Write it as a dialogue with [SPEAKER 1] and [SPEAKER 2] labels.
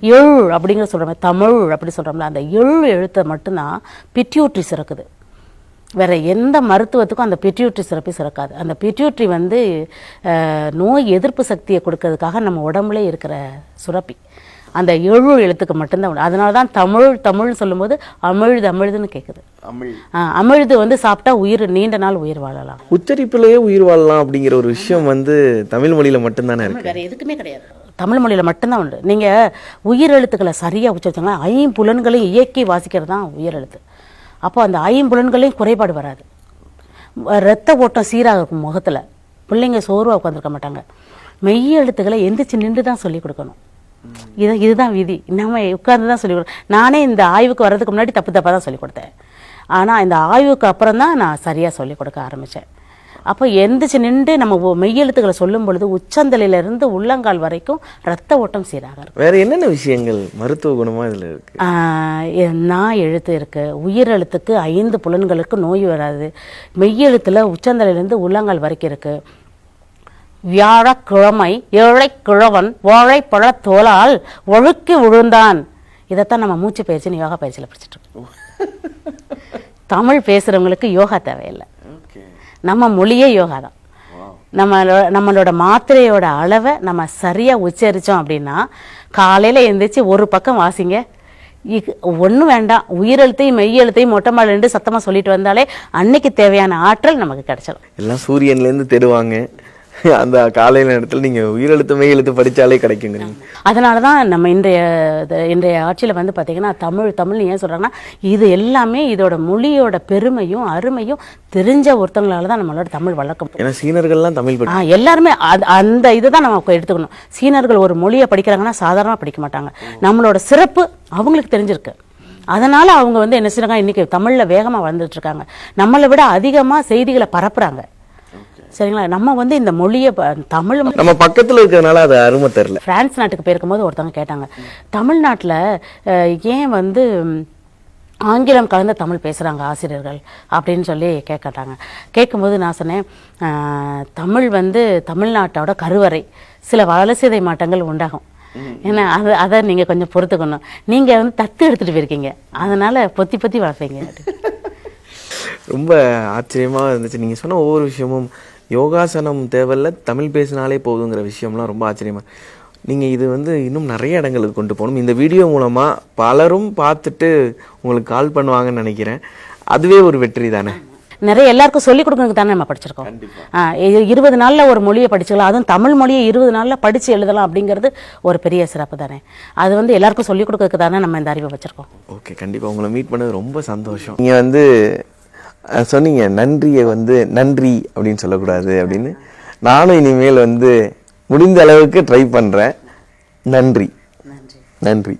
[SPEAKER 1] எழு அப்படிங்கிற சொல்கிறோமே தமிழ் அப்படி சொல்கிறோம்ல அந்த எழு எழுத்தை மட்டும்தான் பிட்யூட்ரி சுரக்குது வேற எந்த மருத்துவத்துக்கும் அந்த பிட்யூட்ரி சுரப்பி சுரக்காது அந்த பிட்யூட்ரி வந்து நோய் எதிர்ப்பு சக்தியை கொடுக்கறதுக்காக நம்ம உடம்புல இருக்கிற சுரப்பி. அந்த எழு எழுத்துக்கு மட்டும்தான் உண்டு. அதனால தான் தமிழ் தமிழ்னு சொல்லும்போது அமிழ்து அமிழ்துன்னு கேட்குது அமிழ்து வந்து சாப்பிட்டா உயிர் நீண்ட நாள் உயிர் வாழலாம்.
[SPEAKER 2] உச்சரிப்பிலேயே உயிர் வாழலாம் அப்படிங்கிற ஒரு விஷயம் வந்து தமிழ் மொழியில மட்டும்தானே இருக்கு.
[SPEAKER 1] வேற எதுக்குமே கிடையாது. தமிழ் மொழியில் மட்டும்தான் உண்டு. நீங்கள் உயிர் எழுத்துக்களை சரியா உச்சரிச்சாங்கன்னா ஐம்புலன்களையும் இயக்கி வாசிக்கிறது தான் உயிர் எழுத்து. அப்போ அந்த ஐம்புலன்களையும் குறைபாடு வராது. ரத்த ஓட்டம் சீராக இருக்கும் முகத்தில். பிள்ளைங்க சோர்வாக உட்காந்துருக்க மாட்டாங்க. மெய் எழுத்துக்களை எந்திரிச்சு நின்று தான் சொல்லிக் கொடுக்கணும். இது இதுதான் விதி. நம்ம உட்கார்ந்து தான் சொல்லி கொடுக்கணும் நானே இந்த ஆய்வுக்கு வர்றதுக்கு முன்னாடி தப்பு தப்பாக தான் சொல்லிக் கொடுத்தேன். ஆனால் இந்த ஆய்வுக்கு அப்புறம் தான் நான் சரியாக சொல்லி கொடுக்க ஆரம்பித்தேன் அப்போ எந்திரிச்சு நின்று நம்ம மெய்யெழுத்துக்களை சொல்லும் பொழுது உச்சந்தலையிலிருந்து உள்ளங்கால் வரைக்கும் ரத்த ஓட்டம் சீராக இருக்கும்.
[SPEAKER 2] வேற என்னென்ன விஷயங்கள் மருத்துவ குணமா இதுல இருக்கு?
[SPEAKER 1] நான் எழுத்து இருக்கு. உயிர் எழுத்துக்கு ஐந்து புலன்களுக்கு நோய் வராது. மெய்யெழுத்துல உச்சந்தலையிலிருந்து உள்ளங்கால் வரைக்கும் இருக்கு. வியாழக்கிழமை ஏழை கிழவன் வாழைப்பழ தோலால் ஒழுக்கி விழுந்தான். இதைத்தான் நம்ம மூச்சு பயிற்சின்னு யோகா பயிற்சியில் படிச்சுட்டு இருக்கோம். தமிழ் பேசுறவங்களுக்கு யோகா தேவையில்லை. நம்ம மொழியே யோகா தான். நம்மளோட நம்மளோட மாத்திரையோட அளவை நம்ம சரியாக உச்சரித்தோம் அப்படின்னா காலையில் எழுந்திரிச்சு ஒரு பக்கம் வாசிங்க. ஒன்றும் வேண்டாம். உயிரெழுத்தையும் மெய்யெழுத்தையும் மொட்டை மாலை ரெண்டு சத்தமா சொல்லிட்டு வந்தாலே அன்னைக்கு தேவையான ஆற்றல் நமக்கு கிடைச்சிடும்
[SPEAKER 2] எல்லாம் சூரியன்லேருந்து தேடுவாங்க. அந்த காலையில நேரத்துல நீங்க உயிரெழுத்து மெய் எழுத்து படிச்சாலே கிடைக்குங்கிறீங்க
[SPEAKER 1] அதனால தான் நம்ம இன்றைய இன்றைய ஆட்சியில் வந்து பார்த்தீங்கன்னா தமிழ் தமிழ் ஏன் சொல்கிறாங்கன்னா இது எல்லாமே இதோட மொழியோட பெருமையும் அருமையும் தெரிஞ்ச ஒருத்தவங்களால தான் நம்மளோட தமிழ் முடியும்.
[SPEAKER 2] ஏன்னா சீனர்கள்லாம் தமிழ் படி
[SPEAKER 1] ஆ எல்லாருமே அது- அந்த இதை தான் நம்ம எடுத்துக்கணும். சீனர்கள் ஒரு மொழியை படிக்கிறாங்கன்னா சாதாரணமாக படிக்க மாட்டாங்க. நம்மளோட சிறப்பு அவங்களுக்கு தெரிஞ்சிருக்கு. அதனால அவங்க வந்து என்ன செய்றாங்க இன்னைக்கு தமிழ்ல வேகமா வந்துட்டு இருக்காங்க. நம்மளை விட அதிகமா செய்திகளை பரப்புறாங்க. சரிங்களா? நம்ம வந்து இந்த மொழியை தமிழ் மொழி-
[SPEAKER 2] நம்ம பக்கத்துல இருக்கிறதுனால அது அருமை தெரியல.
[SPEAKER 1] பிரான்ஸ் நாட்டுக்கு போயிருக்கும்போது ஒருத்தவங்க கேட்டாங்க தமிழ்நாட்டில் ஏன் வந்து ஆங்கிலம் கலந்த தமிழ் பேசுகிறாங்க ஆசிரியர்கள்? அப்படின்னு சொல்லி கேட்கட்டாங்க கேட்கும்போது நான் சொன்னேன் தமிழ் வந்து தமிழ்நாட்டோட கருவறை. சில வளர்சிதை மாற்றங்கள் உண்டாகும். ஏன்னா அது அதை நீங்கள் கொஞ்சம் பொறுத்துக்கணும். நீங்கள் வந்து தத்து எடுத்துகிட்டு போயிருக்கீங்க. அதனால் பொத்தி பொத்தி வளர்ப்பீங்க
[SPEAKER 2] ரொம்ப ஆச்சரியமா இருந்துச்சு. நீங்க சொன்ன ஒவ்வொரு விஷயமும் யோகாசனம் தேவையில்ல தமிழ் பேசினாலே போதுங்கிற விஷயம்லாம் ரொம்ப ஆச்சரியமா. நீங்க இது வந்து இன்னும் நிறைய இடங்களுக்கு கொண்டு போகணும். இந்த வீடியோ மூலமா பலரும் பார்த்துட்டு உங்களுக்கு கால் பண்ணுவாங்கன்னு நினைக்கிறேன். அதுவே ஒரு வெற்றி தானே?
[SPEAKER 1] நிறைய எல்லாருக்கும் சொல்லிக் கொடுக்கறதுக்கு தானே நம்ம படிச்சிருக்கோம். இருபது நாள்ல ஒரு மொழியை படிச்சுக்கலாம். அதுவும் தமிழ் மொழியை இருபது நாள்ல படிச்சு எழுதலாம் அப்படிங்கிறது ஒரு பெரிய சிறப்பு தானே? அது வந்து எல்லாருக்கும் சொல்லிக் கொடுக்கறதுக்கு தானே நம்ம இந்த அறிவை வச்சிருக்கோம்.
[SPEAKER 2] ஓகே கண்டிப்பா. உங்களை மீட் பண்ணது ரொம்ப சந்தோஷம். நீங்க வந்து சொன்னீங்க நன்றியை வந்து நன்றி அப்படின்னு சொல்லக்கூடாது அப்படின்னு. நானும் இனிமேல் வந்து முடிந்த அளவுக்கு ட்ரை பண்றேன். நன்றி. நன்றி.